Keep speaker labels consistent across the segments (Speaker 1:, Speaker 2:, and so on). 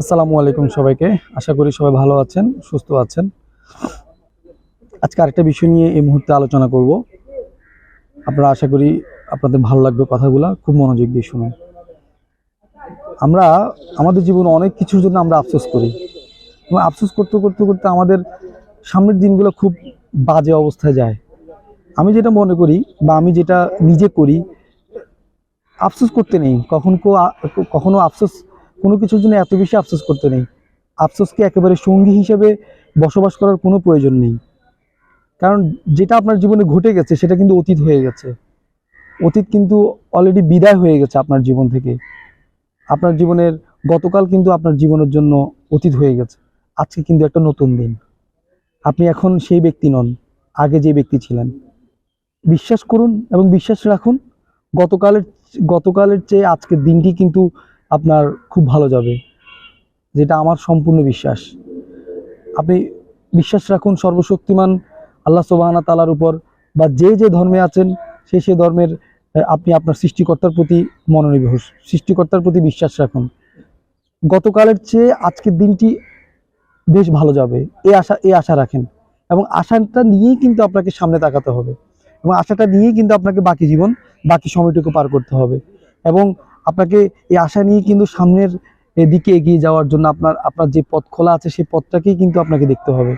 Speaker 1: আসসালামু আলাইকুম সবাইকে। আশা করি সবাই ভালো আছেন, সুস্থ আছেন। আজকে আরেকটা বিষয় নিয়ে এই মুহূর্তে আলোচনা করব। আপনারা আশা করি আপনাদের ভালো লাগবে কথাগুলো, খুব মনোযোগ দিয়ে শুনুন। আমরা, আমাদের জীবনে অনেক কিছুর জন্য আমরা আফসোস করি। এবং আফসোস করতে করতে করতে আমাদের সামনের দিনগুলো খুব বাজে অবস্থায় যায়। আমি যেটা মনে করি বা আমি যেটা নিজে করি, আফসোস করতে নেই। কখন কখনো আফসোস কোনো কিছুর জন্য এত বেশি আফসোস করতে নেই। আফসোসকে একেবারে সঙ্গী হিসেবে বসবাস করার কোনো প্রয়োজন নেই। কারণ যেটা আপনার জীবনে ঘটে গেছে, সেটা কিন্তু অতীত হয়ে গেছে। অতীত কিন্তু অলরেডি বিদায় হয়ে গেছে আপনার জীবন থেকে। আপনার জীবনের গতকাল কিন্তু আপনার জীবনের জন্য অতীত হয়ে গেছে। আজকে কিন্তু একটা নতুন দিন। আপনি এখন সেই ব্যক্তি নন, আগে যে ব্যক্তি ছিলেন। বিশ্বাস করুন এবং বিশ্বাস রাখুন, গতকালের গতকালের চেয়ে আজকের দিনটি কিন্তু আপনার খুব ভালো যাবে, যেটা আমার সম্পূর্ণ বিশ্বাস। আপনি বিশ্বাস রাখুন সর্বশক্তিমান আল্লাহ সুবাহানা তালার উপর, বা যে যে ধর্মে আছেন, সে সে ধর্মের আপনি আপনার সৃষ্টিকর্তার প্রতি মনোনিবেশ, সৃষ্টিকর্তার প্রতি বিশ্বাস রাখুন। গতকালের চেয়ে আজকের দিনটি বেশ ভালো যাবে, এ আশা এই আশা রাখেন। এবং আশাটা নিয়েই কিন্তু আপনাকে সামনে তাকাতে হবে। এবং আশাটা নিয়েই কিন্তু আপনাকে বাকি জীবন, বাকি সময়টুকু পার করতে হবে। এবং আপনাকে এই আশা নিয়ে কিন্তু সামনের দিকে এগিয়ে যাওয়ার জন্য আপনার আপনার যে পথ খোলা আছে সেই পথটাকেই কিন্তু আপনাকে দেখতে হবে।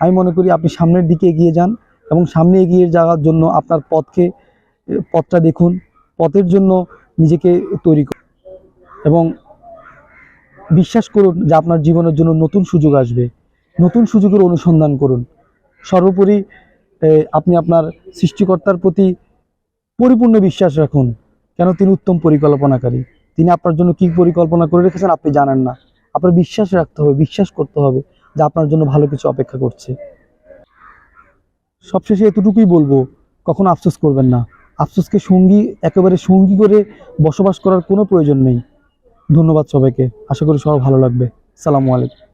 Speaker 1: আমি মনে করি আপনি সামনের দিকে এগিয়ে যান এবং সামনে এগিয়ে যাওয়ার জন্য আপনার পথকে, পথটা দেখুন, পথের জন্য নিজেকে তৈরি করুন এবং বিশ্বাস করুন যে আপনার জীবনের জন্য নতুন সুযোগ আসবে, নতুন সুযোগের অনুসন্ধান করুন। সর্বোপরি আপনি আপনার সৃষ্টিকর্তার প্রতি পরিপূর্ণ বিশ্বাস রাখুন। কেন তিনি উত্তম পরিকল্পনাকারী? তিনি আপনার জন্য কি পরিকল্পনা করে রেখেছেন আপনি জানেন না। আপনার বিশ্বাস রাখতে হবে, বিশ্বাস করতে হবে যে আপনার জন্য ভালো কিছু অপেক্ষা করছে। সবশেষে এতটুকুই বলব, কখনো আফসোস করবেন না। আফসোসকে সঙ্গী, একেবারে সঙ্গী করে বসবাস করার কোনো প্রয়োজন নেই। ধন্যবাদ সবাইকে। আশা করি সবার ভালো লাগবে। সালামু আলাইকুম।